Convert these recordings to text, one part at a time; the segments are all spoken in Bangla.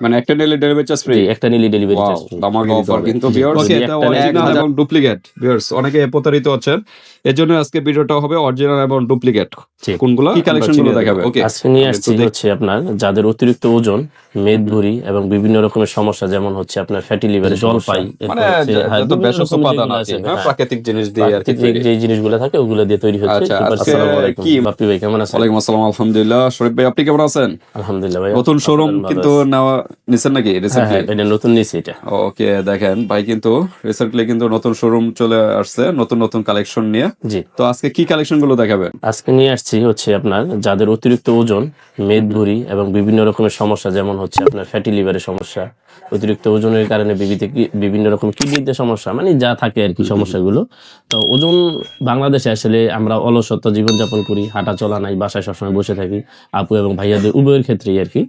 মানে একটা নিলে ডেলিভারি চার্জ ফ্রি একটা নিলে ডেলিভারি চার্জ দামাকা অফার কিন্তু ভিউয়ার্স Okay, এটা অরিজিনাল এবং ডুপ্লিকেট ভিউয়ার্স অনেকে প্রতারিত হচ্ছেন এর জন্য আজকে ভিডিওটা হবে অরিজিনাল এবং ডুপ্লিকেট কোনগুলো? কি কালেকশনগুলো দেখাবে ওকে আজকে নিয়ে আসছি হচ্ছে আপনার যাদের অতিরিক্ত ওজন মেদ মেদভুরি এবং বিভিন্ন রকমের সমস্যা যেমন হচ্ছে আপনার ফ্যাটি লিভারে জল পাই মানে হ্যাঁ, যত ভেষজ উপাদান আছে। হ্যাঁ হ্যাঁ, প্রাকৃতিক জিনিস দিয়ে আর কি যে জিনিসগুলো থাকে ওগুলো দিয়ে তৈরি হচ্ছে। আচ্ছা, আসসালামু আলাইকুম। কি- বাপ্পি ভাই কেমন আছেন? ওয়ালাইকুম আসসালাম আলহামদুলিল্লাহ। শরীফ ভাই আপনি কেমন আছেন? আলহামদুলিল্লাহ ভাই নতুন শোরুম কিন্তু। নেওয়া নিছেন নাকি হ্যাঁ রিসেন্টলি হ্যাঁ এটা নতুন নিছি এটা। ওকে দেখেন ভাই কিন্তু রিসেন্টলি কিন্তু নতুন শোরুম চলে আসছে নতুন নতুন কালেকশন নিয়ে। জি। তো আজকে কি কালেকশনগুলো দেখাবেন আজকে নিয়ে আসছি হচ্ছে আপনার যাদের অতিরিক্ত ওজন মেদ মেদভুরি এবং বিভিন্ন রকমের সমস্যা যেমন হচ্ছে আপনার ফ্যাটি লিভারের সমস্যা অতিরিক্ত ওজনের কারণে বিভিন্ন রকম কিডনিতে সমস্যা মানে যা থাকে আর কি সমস্যাগুলো। তো ওজন বাংলাদেশে আসলে আমরা অলসত্ব জীবনযাপন করি, হাঁটা চলা নাই, বাসায় সবসময় বসে থাকি, আপু এবং ভাইয়াদের উভয়ের ক্ষেত্রেই আর কি।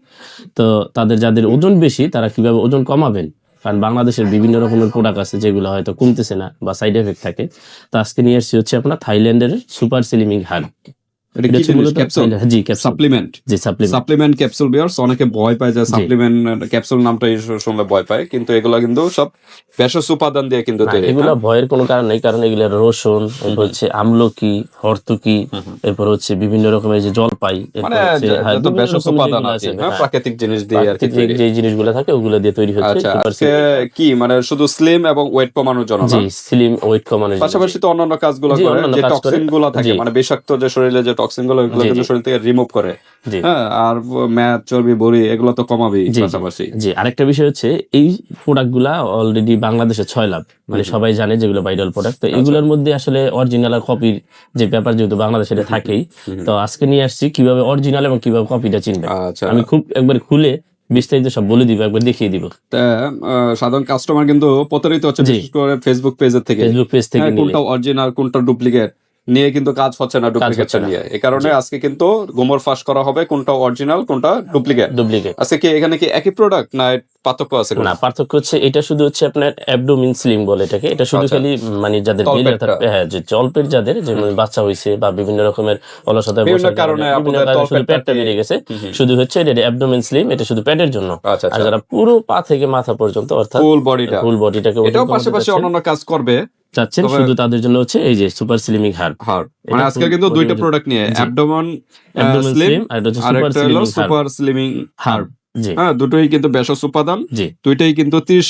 তো তাদের যাদের ওজন বেশি, তারা কীভাবে ওজন কমাবেন? কারণ বাংলাদেশের বিভিন্ন রকমের প্রোডাক্ট আছে যেগুলো হয়তো কমতেছে না বা সাইড এফেক্ট থাকে। তো আজকে নিয়ে আসছি হচ্ছে আপনার থাইল্যান্ডের সুপার সিলিমিং হার এটা কি জিনিস ক্যাপসুল জি capsule supplement supplement supplement capsule viewers অনেকে ভয় পায় যে সাপ্লিমেন্ট ক্যাপসুল নামটা শুনলে ভয় পায় কিন্তু এগুলা কিন্তু সব ভেষজ উপাদান দিয়ে কিন্তু এগুলো ভয়ের কোনো কারণ নেই কারণ এগুলো রসুন এরপর হচ্ছে আমলকি হর্তুকি এরপর হচ্ছে বিভিন্ন রকমের যে জলপাই এরপর মানে হ্যাঁ, ভেষজ উপাদান আছে হ্যাঁ, হ্যাঁ, প্রাকৃতিক জিনিস দিয়ে আর যে জিনিসগুলো থাকে ওগুলো দিয়ে তৈরি হচ্ছে আচ্ছা কি মানে শুধু স্লিম এবং ওয়েট কমানোর জন্য জি স্লিম ওয়েট কমানোর পাশাপাশি তো অন্যান্য কাজগুলো করে যে কাজ টক্সিনগুলো থাকে মানে বিষাক্ত যে শরীরে যে টক্সিনগুলো এগুলো কিন্তু শরীর থেকে রিমুভ করে। হ্যাঁ আর চর্বি বড়ি এগুলো তো কমাবেই। পাশাপাশি। জি আরেকটা বিষয় হচ্ছে এই প্রোডাক্টগুলা অলরেডি বাংলাদেশে ছয় লাভ মানে সবাই জানে যেগুলো ভাইরাল প্রোডাক্ট তো আচ্ছা। এগুলোর মধ্যে আসলে অরিজিনাল আর কপির যে ব্যাপার যেহেতু বাংলাদেশে থাকেই তো আজকে নিয়ে আসছি কীভাবে অরিজিনাল এবং কীভাবে কপিটা চিনবে আচ্ছা। আমি খুব একবার খুলে বিস্তারিত সব বলে দিব একবার দেখিয়ে দিব। সাধারণ কাস্টমার কিন্তু প্রতারিত হচ্ছে জি। বিশেষ করে ফেসবুক পেজের থেকে। ফেসবুক পেজ থেকে হ্যাঁ, কোনটা অরিজিনাল কোনটা ডুপ্লিকেট নিয়ে কিন্তু কাজ হচ্ছে না ডুপ্লিকেটটা নিয়ে। এই কারণে আজকে কিন্তু গোমর ফাঁস করা হবে কোনটা অরিজিনাল কোনটা ডুপ্লিকেট ডুপ্লিকেট আজকে কি এখানে কি একই প্রোডাক্ট না পার্থক্য আছে না পার্থক্য হচ্ছে এটা শুধু হচ্ছে আপনার অ্যাবডোমিন স্লিম বলে এটাকে। এটা শুধু আচ্ছা। খালি মানে যাদের হ্যাঁ যে জলপেট যাদের যেমন বাচ্চা হয়েছে বা বিভিন্ন রকমের অলসতা বিভিন্ন কারণে আপনাদের শুধু পেটটা বেড়ে গেছে। শুধু হচ্ছে এটা অ্যাবডোমিন স্লিম এটা শুধু পেটের জন্য। আচ্ছা আর আচ্ছা যারা পুরো পা থেকে মাথা পর্যন্ত অর্থাৎ ফুল বডিটা ফুল বডিটাকে এটাও পাশাপাশি অন্যান্য কাজ করবে। চাচ্ছেন শুধু তাদের জন্য হচ্ছে এই যে সুপার স্লিমিং হার মানে আজকে কিন্তু দুইটা প্রোডাক্ট নিয়ে অ্যাবডোমন স্লিম আর এটা হচ্ছে সুপার স্লিমিং হার সুপার স্লিমিং হার জি। হ্যাঁ দুটোই কিন্তু ভেষজ উপাদান। দুইটাই কিন্তু ত্রিশ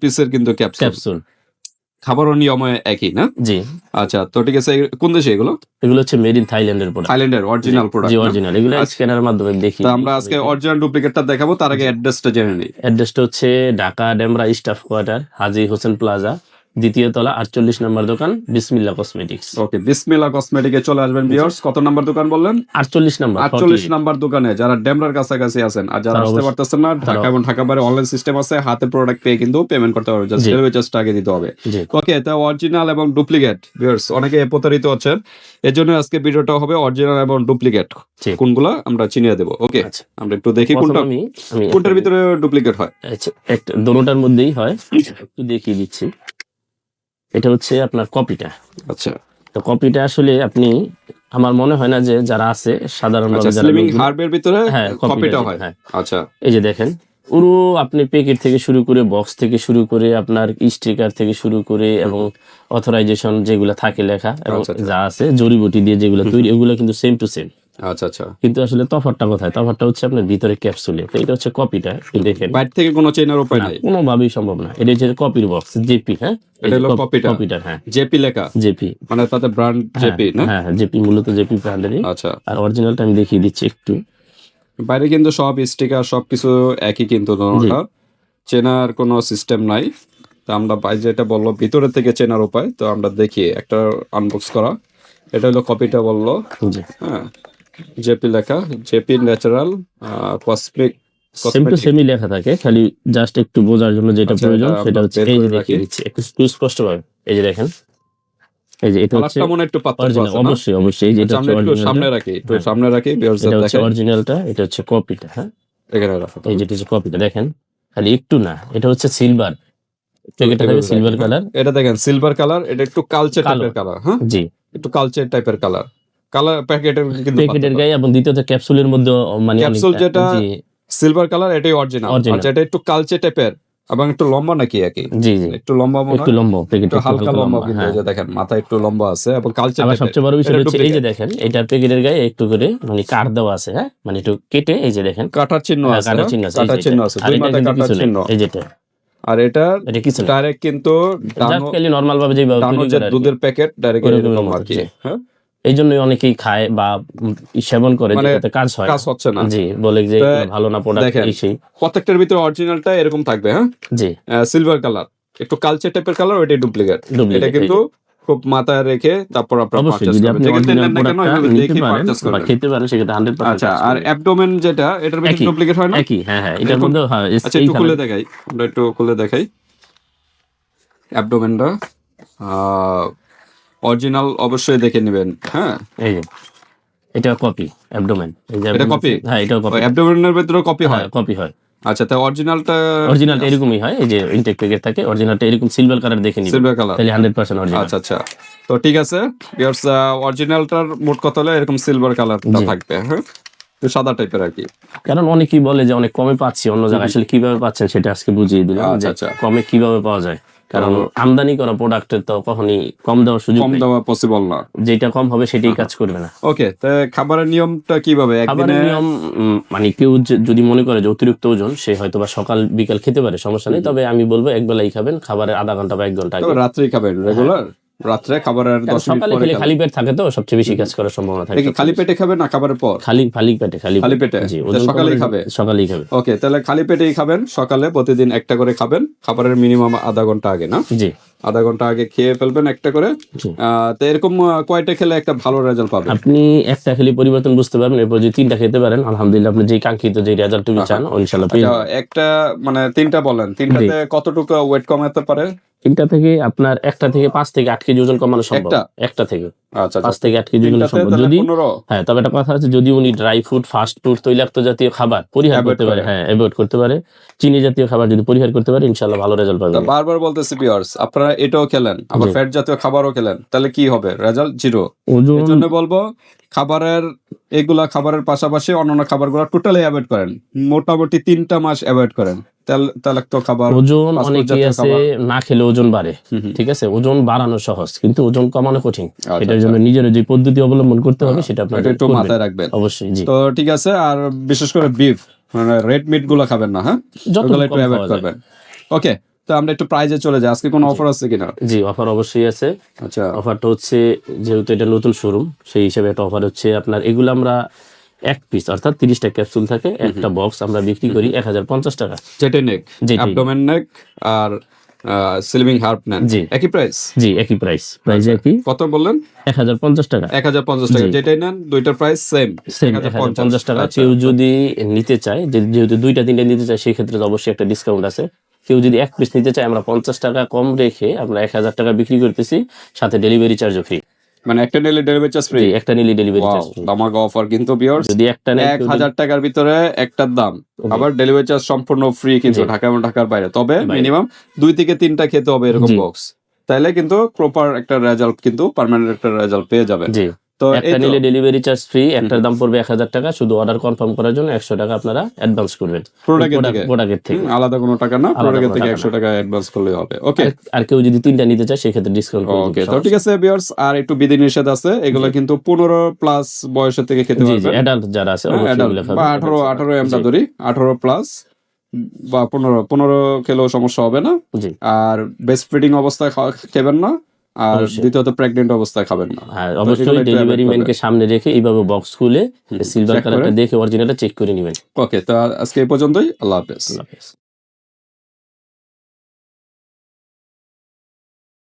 পিসের কিন্তু ক্যাপসুল ক্যাপসুল খাবারও নিয়মে একই না? জি। আচ্ছা তো ঠিক আছে কোন দেশে এগুলো? এগুলো হচ্ছে মেড ইন থাইল্যান্ডের প্রোডাক্ট থাইল্যান্ডের অরিজিনাল প্রোডাক্ট জি অরিজিনাল এগুলো আচ্ছা। স্ক্যানারের মাধ্যমে দেখি। তো আমরা আজকে অরিজিনাল ডুপ্লিকেটটা দেখাবো তার আগে অ্যাড্রেসটা জেনে নিই। অ্যাড্রেসটা হচ্ছে Dhaka Demra staff quarter Haji Hossain plaza. দ্বিতীয় তলা আটচল্লিশ নম্বর দোকান বিসমিল্লা কসমেটিক্স। ওকে বিসমিল্লা কসমেটিকে চলে আসবেন ভিউয়ার্স কত নাম্বার দোকান বললেন? আটচল্লিশ নম্বর আটচল্লিশ নাম্বার দোকানে যারা ডেমরার কাছাকাছি আছেন আর যারা আসতে পারতেছেন না ঢাকা এবং ঢাকা বাইরে অনলাইন সিস্টেম আছে হাতে প্রোডাক্ট পেয়ে কিন্তু পেমেন্ট করতে পারবে জাস্ট। ডেলিভারি চার্জটা আগে দিতে হবে। ওকে তো অরিজিনাল এবং ডুপ্লিকেট ভিউয়ার্স অনেকে প্রতারিত হচ্ছেন। এর জন্য আজকে ভিডিওটা হবে অরিজিনাল এবং ডুপ্লিকেট। কোনগুলো আমরা চিনিয়ে দেবো। ওকে আচ্ছা। আমরা একটু দেখি কোনটা কোনটার ভিতরে ডুপ্লিকেট হয়? আচ্ছা, একটা দোনোটার মধ্যেই হয়। একটু দেখিয়ে দিচ্ছি। এটা হচ্ছে আপনার কপিটা আচ্ছা। তো কপিটা আসলে আপনি আমার মনে হয় না যে যারা আছে সাধারণভাবে আচ্ছা স্লিমিং হার্বের ভিতরে হ্যাঁ কপিটা হয়। হ্যাঁ। আচ্ছা। এই যে দেখেন পুরো আপনি প্যাকেট থেকে শুরু করে বক্স থেকে শুরু করে আপনার স্টিকার থেকে শুরু করে এবং অথরাইজেশন যেগুলো থাকে লেখা এবং আচ্ছা, আচ্ছা। যা আছে জড়িবুটি দিয়ে যেগুলো তৈরি এগুলো কিন্তু সেম টু সেম আচ্ছা আচ্ছা। কিন্তু আসলে তফাৎটা কোথায়? তফাৎটা হচ্ছে আপনার ভিতরে ক্যাপসুলে এটা হচ্ছে কপিটা দেখেন। বাইরে থেকে কোনো চেনার উপায় নাই। কোনোভাবেই সম্ভব না। এটা হচ্ছে কপির বক্স জেপি হ্যাঁ? এটা হলো কপিটা। কপিটা হ্যাঁ। জেপি লেখা। জেপি মানে তাতে ব্র্যান্ড জেপি না? হ্যাঁ হ্যাঁ জেপি মূলত জেপি ব্র্যান্ডেরই আচ্ছা। আর অরিজিনালটা আমি দেখিয়ে দিচ্ছি একটু। বাইরে কিন্তু সব স্টিকার সবকিছু একই কিন্তু দোনোটা চেনার কোনো সিস্টেম নাই। তো আমরা বাইরে যেটা বলল ভিতরে থেকে চেনার উপায়। তো আমরা দেখি একটা আনবক্স করা। এটা হলো কপিটা বলল। হ্যাঁ। জেপি লেখা JP natural cosmic same to সেমই লেখা থাকে খালি জাস্ট একটু বোঝার জন্য যেটা আচ্ছা, প্রয়োজন সেটা হচ্ছে এই যে দেখিয়ে দিচ্ছি একটু স্পষ্ট ভাবে এই যে দেখেন। এই যে এটা হচ্ছে মনে একটু পার্থক্য আছে অবশ্যই অবশ্যই এই যে এটা হচ্ছে একটু সামনে রাখি একটু হ্যাঁ। সামনে রাখি viewers এটা হচ্ছে অরিজিনালটা এটা হচ্ছে কপিটা হ্যাঁ? এখানে রাখো এই যেটা হচ্ছে কপিটা দেখেন খালি একটু না এটা হচ্ছে সিলভার থাকে সিলভার কালার এটা দেখেন সিলভার কালার এটা একটু কালচে কালো। টাইপের কালার হ্যাঁ? জি। একটু কালচে টাইপের কালার কালার প্যাকেটের কিন্তু প্যাকেটের গায়ে এবং দ্বিতীয়ত ক্যাপসুলের মধ্যে মানে ক্যাপসুল যেটা সিলভার কালার এটাই অরিজিনাল। আচ্ছা এটা একটু কালচে টাইপের এবং একটু লম্বা নাকি একই? জি জি। একটু লম্বা মনে একটু লম্বা প্যাকেট একটু হালকা লম্বা কিন্তু হ্যাঁ। এই যে দেখেন মাথা একটু লম্বা আছে এবং কালচে আবার সবচেয়ে বড় বিষয় হচ্ছে এই যে দেখেন এটার প্যাকেটের গায়ে একটু করে মানে কাঠ দেওয়া আছে হ্যাঁ? মানে একটু কেটে এই যে দেখেন। কাটার চিহ্ন হ্যাঁ, আছে কাটার হ্যাঁ? চিহ্ন আছে কাটার চিহ্ন আছে দুই এটা কিন্তু কাটার চিহ্ন। এই যেটা আর এটা এটা কিছু ডাইরেক্ট কিন্তু নরমাল ভাবে যেভাবে আর। দুধের প্যাকেট ডাইরেক্ট এরকম আর কি হ্যাঁ? এই জন্যই অনেকেই খায় বা সেবন করে মানে যেটাতে কাজ হয়। কাজ হচ্ছে না। জি বলে যে ভালো না প্রোডাক্ট এই সেই। প্রত্যেকটার ভিতরে অরিজিনালটা এরকম থাকবে হ্যাঁ? জি। সিলভার কালার একটু কালচে টাইপের কালার ওইটাই ডুপ্লিকেট এটা কিন্তু খুব মাথায় রেখে তারপর আপনার পারচেজ করবেন। আপনি নেন না কেন এভাবে দেখে পারচেজ করবেন। খেতে পারেন সেক্ষেত্রে আচ্ছা আর অ্যাবডোমেন যেটা এটার ভিতরে ডুপ্লিকেট হয় না? একই হ্যাঁ হ্যাঁ এটার মধ্যে হ্যাঁ আচ্ছা একটু খুলে দেখাই। আমরা একটু খুলে দেখাই। অ্যাবডোমেনটা অরিজিনাল অবশ্যই দেখে নেবেন হ্যাঁ? এই যে এটা কপি অ্যাবডোমেন এটা copy? হ্যাঁ এটাও কপি অ্যাবডোমেনের ভিতরে কপি হয়? হ্যাঁ কপি হয়। আচ্ছা তা অরিজিনালটা অরিজিনালটা এরকমই হয় এই যে ইনটেক প্যাকেট থাকে অরিজিনালটা এরকম সিলভার কালার দেখে নিবেন। সিলভার কালার তাহলে হান্ড্রেড পার্সেন্ট অরিজিনাল আচ্ছা আচ্ছা। তো ঠিক আছে ইয়ার্স অরিজিনালটার মোট কত হলে এরকম সিলভার কালারটা থাকবে হ্যাঁ? সাদা টাইপের আর কি। কারণ অনেকেই বলে যে অনেক কমে পাচ্ছি অন্য জায়গায় আসলে কীভাবে পাচ্ছেন সেটা আজকে বুঝিয়ে দিলাম আচ্ছা, আচ্ছা। কমে কীভাবে পাওয়া যায়। কারণ আমদানি করা প্রোডাক্টের তো কখনই কম দেওয়ার সুযোগ কম দেওয়া পসিবল না। যেটা কম হবে সেটাই কাজ করবে না। ওকে তো খাবারের নিয়মটা কীভাবে? খাবারের নিয়ম মানে কেউ যদি মনে করে যে অতিরিক্ত ওজন সে হয়তো বা সকাল বিকাল খেতে পারে সমস্যা নেই। তবে আমি বলব এক বেলাই খাবেন খাবারের আধা ঘণ্টা বা এক ঘণ্টা রাত্রেই খাবেন রেগুলার রাত্রে খাবারের কারণ দশ মিনিট সকালে পরে খালি পেট থাকে তো? সবচেয়ে বেশি কাজ করার সম্ভাবনা থাকে খালি পেটে খাবে না খাবারের পর? খালি খালি পেটে খালি খালি পেটে? সকালেই খাবে? সকালেই খাবে। ওকে তাহলে খালি পেটেই খাবেন সকালে প্রতিদিন একটা করে খাবেন খাবারের মিনিমাম আধা ঘণ্টা আগে না? জি। আধা ঘণ্টা আগে খেয়ে ফেলবেন একটা করে। তো এরকম কয়টা খেলে একটা ভালো রেজাল্ট পাবেন? আপনি একটা খেলে পরিবর্তন বুঝতে পারবেন এরপর যদি তিনটা খেতে পারেন আলহামদুলিল্লাহ আপনি যে কাঙ্ক্ষিত যে রেজাল্ট তুমি চান ইনশাআল্লাহ আচ্ছা, একটা মানে তিনটা বলেন তিনটাতে কতটুকু ওয়েট কমাতে পারে? তিনটা থেকে আপনার একটা থেকে পাঁচ থেকে আট কেজি ওজন কমানো সম্ভব। একটা? থেকে। পাঁচ আচ্ছা। থেকে আট কেজি যদি হ্যাঁ তবে একটা কথা আছে যদি উনি ড্রাই ফুড ফাস্ট ফুড তৈলাক্ত জাতীয় খাবার পরিহার করতে পারে হ্যাঁ অ্যাভয়েড করতে পারে। চিনি জাতীয় খাবার যদি পরিহার করতে পারে ইনশাল্লাহ ভালো রেজাল্ট পাবেন বারবার বলতেছি আপনারা এটাও খেলেন আবার ফ্যাট জাতীয় খাবারও খেলেন তাহলে কি হবে? রেজাল্ট জিরো ওজন বলব খাবারের এগুলা খাবারের পাশাপাশি অন্যান্য খাবার খাবারগুলো টোটালি অ্যাভয়েড করেন। মোটামুটি তিনটা মাস অ্যাভয়েড করেন। তেল তেলাক্ত খাবার ওজন অনেকেই আছে না খেলে ওজন বাড়ে। ঠিক আছে? ওজন বাড়ানো সহজ কিন্তু ওজন কমানো কঠিন। আচ্ছা, এটার জন্য নিজের যে পদ্ধতি অবলম্বন করতে হবে সেটা আপনার একটু মাথায় রাখবেন। অবশ্যই তো ঠিক আছে আর বিশেষ করে বিফ মানে রেড মিটগুলো খাবেন না হ্যাঁ? যত একটু অ্যাভয়েড করবেন। ওকে তো আমরা একটু প্রাইজে চলে যাই। আজকে কোনো অফার আছে কিনা? জি অফার অবশ্যই আছে। আচ্ছা। অফারটা হচ্ছে যেহেতু এটা নতুন শোরুম সেই হিসাবে একটা অফার হচ্ছে আপনার এগুলো আমরা এক পিস অর্থাৎ তিরিশটা ক্যাপসুল থাকে একটা বক্স আমরা বিক্রি করি এক হাজার পঞ্চাশ টাকা। নেক। অ্যাবডোমেন নেক আর সিলভিং হার্প নেন জি। একই প্রাইস জি একই প্রাইস প্রাইস আচ্ছা। একই। কত বললেন? এক হাজার পঞ্চাশ টাকা। এক হাজার পঞ্চাশ টাকা। যেটাই নেন দুইটার প্রাইস সেম সেম এক হাজার পঞ্চাশ। টাকা। আচ্ছা। কেউ যদি নিতে চায় যেহেতু দুইটা তিনটা নিতে চায় সেই ক্ষেত্রে অবশ্যই একটা ডিসকাউন্ট আছে। কেউ যদি এক পিস নিতে চায় আমরা পঞ্চাশ টাকা কম রেখে আমরা এক হাজার টাকা বিক্রি করতেছি সাথে ডেলিভারি চার্জও ফ্রি মানে একটা নিলে ডেলিভারি চার্জ ফ্রি একটা নিলে ডেলিভারি চার্জ ফ্রি অফার কিন্তু যদি একটা টাকার ভিতরে একটার দাম। আবার ডেলিভারি চার্জ সম্পূর্ণ ফ্রি কিন্তু ঢাকা এবং ঢাকার বাইরে। তবে মিনিমাম দুই থেকে তিনটা খেতে হবে এরকম বক্স তাইলে কিন্তু প্রপার একটা রেজাল্ট কিন্তু পার্মানেন্ট একটা রেজাল্ট পেয়ে যাবেন। জি। তো একটা নিলে ডেলিভারি চার্জ ফ্রি একটার দাম পড়বে এক হাজার টাকা শুধু অর্ডার কনফার্ম করার জন্য একশো টাকা আপনারা অ্যাডভান্স করবেন। প্রোডাক্টের থেকে। আলাদা কোনো টাকা না প্রোডাক্টের থেকে একশো টাকা অ্যাডভান্স করলে হবে। ওকে আর- কেউ যদি তিনটা নিতে চায় সেক্ষেত্রে ডিসকাউন্ট ওকে তো ঠিক আছে বিয়ার্স আর একটু বিধি নিষেধ আছে এগুলো কিন্তু পনেরো প্লাস বয়সের থেকে খেতে জি অ্যাডাল্ট যারা আছে হ্যাঁ। বা আঠারো আঠারো আমরা ধরি আঠারো প্লাস বা পনেরো পনেরো খেলেও সমস্যা হবে না। আর বেস্ট ফিডিং অবস্থায় খেবেন না। আর। দ্বিতীয়ত প্রেগনেন্ট অবস্থায় খাবেন না। হ্যাঁ অবশ্যই ডেলিভারি ম্যানকে সামনে রেখে এইভাবে বক্স খুলে সিলভার কালারটা দেখে অরিজিনালটা চেক করে নেবেন। ওকে তো আজকে এই পর্যন্তই। আল্লাহ হাফেজ। আল্লাহ হাফেজ।